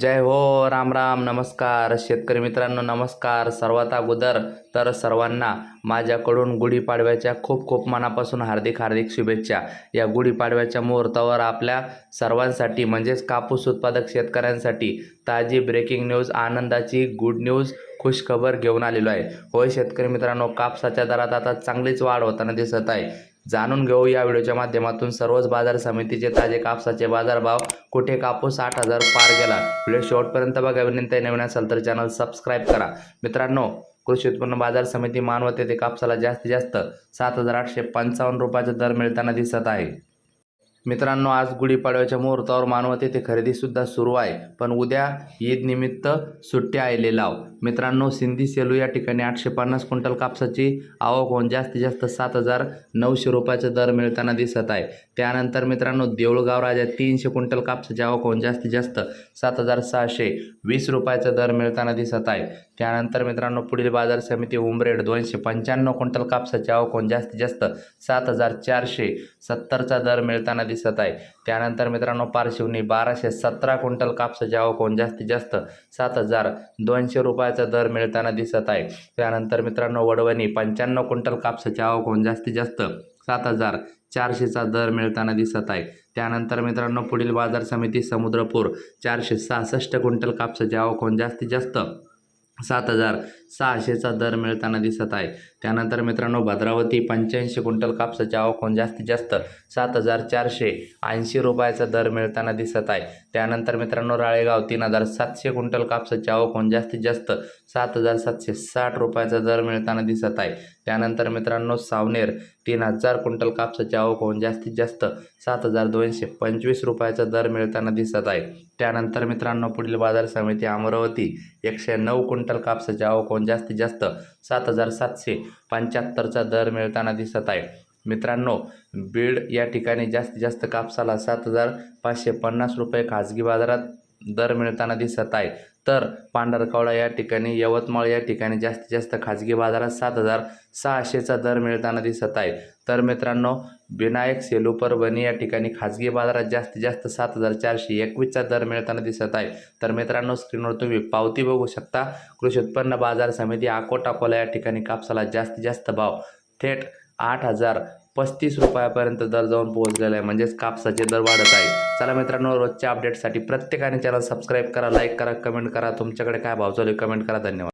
जय हो राम राम नमस्कार. शेतकरी मित्रांनो नमस्कार. सर्वात अगोदर तर सर्वांना माझ्याकडून गुढीपाडव्याच्या खूप खूप मनापासून हार्दिक हार्दिक शुभेच्छा. या गुढीपाडव्याच्या मुहूर्तावर आपल्या सर्वांसाठी म्हणजेच कापूस उत्पादक शेतकऱ्यांसाठी ताजी ब्रेकिंग न्यूज आनंदाची गुड न्यूज खुशखबर घेऊन आलेलो आहे. होय शेतकरी मित्रांनो कापसाच्या दरात आता चांगलीच वाढ होताना दिसत आहे. जाणून घेऊ या व्हिडिओच्या माध्यमातून. सर्वच बाजार समितीचे ताजे कापसाचे बाजारभाव कुठे कापूस आठ हजार पार गेला? व्हिडिओ शेवटपर्यंत बघा. विनंती नवीन असेल तर चॅनल सबस्क्राईब करा. मित्रांनो कृषी उत्पन्न बाजार समिती मानवत येथे कापसाला जास्तीत जास्त सात हजार आठशे पंचावन्न रुपयाचा दर मिळताना दिसत आहे. मित्रांनो आज गुढीपाडव्याच्या मुहूर्तावर मानवत येथे खरेदीसुद्धा सुरू आहे पण उद्या ईदनिमित्त सुट्ट्या सुट्टी आलेले लाव. मित्रांनो सिंधी सेलू या ठिकाणी आठशे पन्नास क्विंटल कापसाची आवक होऊन जास्तीत जास्त सात हजार नऊशे रुपयाचा दर मिळताना दिसत आहे. त्यानंतर मित्रांनो देऊळगाव राजा तीनशे क्विंटल कापसाची आवक होऊन जास्तीत जास्त सात हजार सहाशे वीस रुपयाचा दर मिळताना दिसत आहे. त्यानंतर मित्रांनो पुढील बाजार समिती उमरेड दोनशे पंच्याण्णव क्विंटल कापसाची आवक होऊन जास्तीत जास्त सात हजार चारशे सत्तरचा दर मिळताना दिसत दिसत आहे. त्यानंतर मित्रांनो पारशिवनी बाराशे सतरा क्विंटल कापसाचे आवक होऊन जास्तीत जास्त सात हजार दोनशे रुपयाचा दर मिळताना दिसत आहे. त्यानंतर मित्रांनो वडवणी पंच्याण्णव क्विंटल कापसाचे आवक होऊन जास्तीत जास्त सात हजार चारशेचा दर मिळताना दिसत आहे. त्यानंतर मित्रांनो पुढील बाजार समिती समुद्रपूर चारशे सहासष्ट क्विंटल कापसाचे आवक होऊन जास्तीत जास्त सात हजार सहाशेचा दर मिळताना दिसत आहे. त्यानंतर मित्रांनो भद्रावती पंच्याऐंशी क्विंटल कापसाची आवक होऊन जास्तीत जास्त सात हजार चारशे ऐंशी रुपयाचा दर मिळताना दिसत आहे. त्यानंतर मित्रांनो राळेगाव तीन हजार सातशे क्विंटल कापसाची आवक होऊन जास्तीत जास्त सात हजार सातशे साठ रुपयाचा दर मिळताना दिसत आहे. त्यानंतर मित्रांनो सावनेर तीन हजार क्विंटल कापसाची आवक होऊन जास्तीत जास्त सात हजार दोनशे पंचवीस रुपयाचा दर मिळताना दिसत आहे. त्यानंतर मित्रांनो पुढील बाजार समिती अमरावती एकशे नऊ क्विंटल कापसाची आवक होऊन जास्तीत जास्त सात हजार सातशे पंच्याहत्तरचा दर मिळताना दिसत आहे. मित्रांनो बीड या ठिकाणी जास्तीत जास्त कापसाला सात हजार पाचशे पन्नास रुपये खाजगी बाजारात दर मिळताना दिसत आहे. तर पांढरकवडा या ठिकाणी यवतमाळ या ठिकाणी जास्तीत जास्त खाजगी बाजारात सात हजार सहाशेचा दर मिळताना दिसत आहे. तर मित्रांनो विनायक सेलू परभणी या ठिकाणी खाजगी बाजारात जास्तीत जास्त सात हजार चारशे एकवीसचा दर मिळताना दिसत आहे. तर मित्रांनो स्क्रीनवर तुम्ही पावती बघू शकता. कृषी उत्पन्न बाजार समिती अकोट अकोला या ठिकाणी कापसाला जास्तीत जास्त भाव थेट आठ हजार पस्तीस रुपयापर्यंत दर जाऊन पोहोचलेला आहे. म्हणजेच कापसाचे दर वाढत आहे. चला मित्रांनो रोजच्या अपडेटसाठी प्रत्येकाने चॅनल सबस्क्राईब करा लाईक करा कमेंट करा. तुमच्याकडे काय भाव चालू आहे कमेंट करा. धन्यवाद.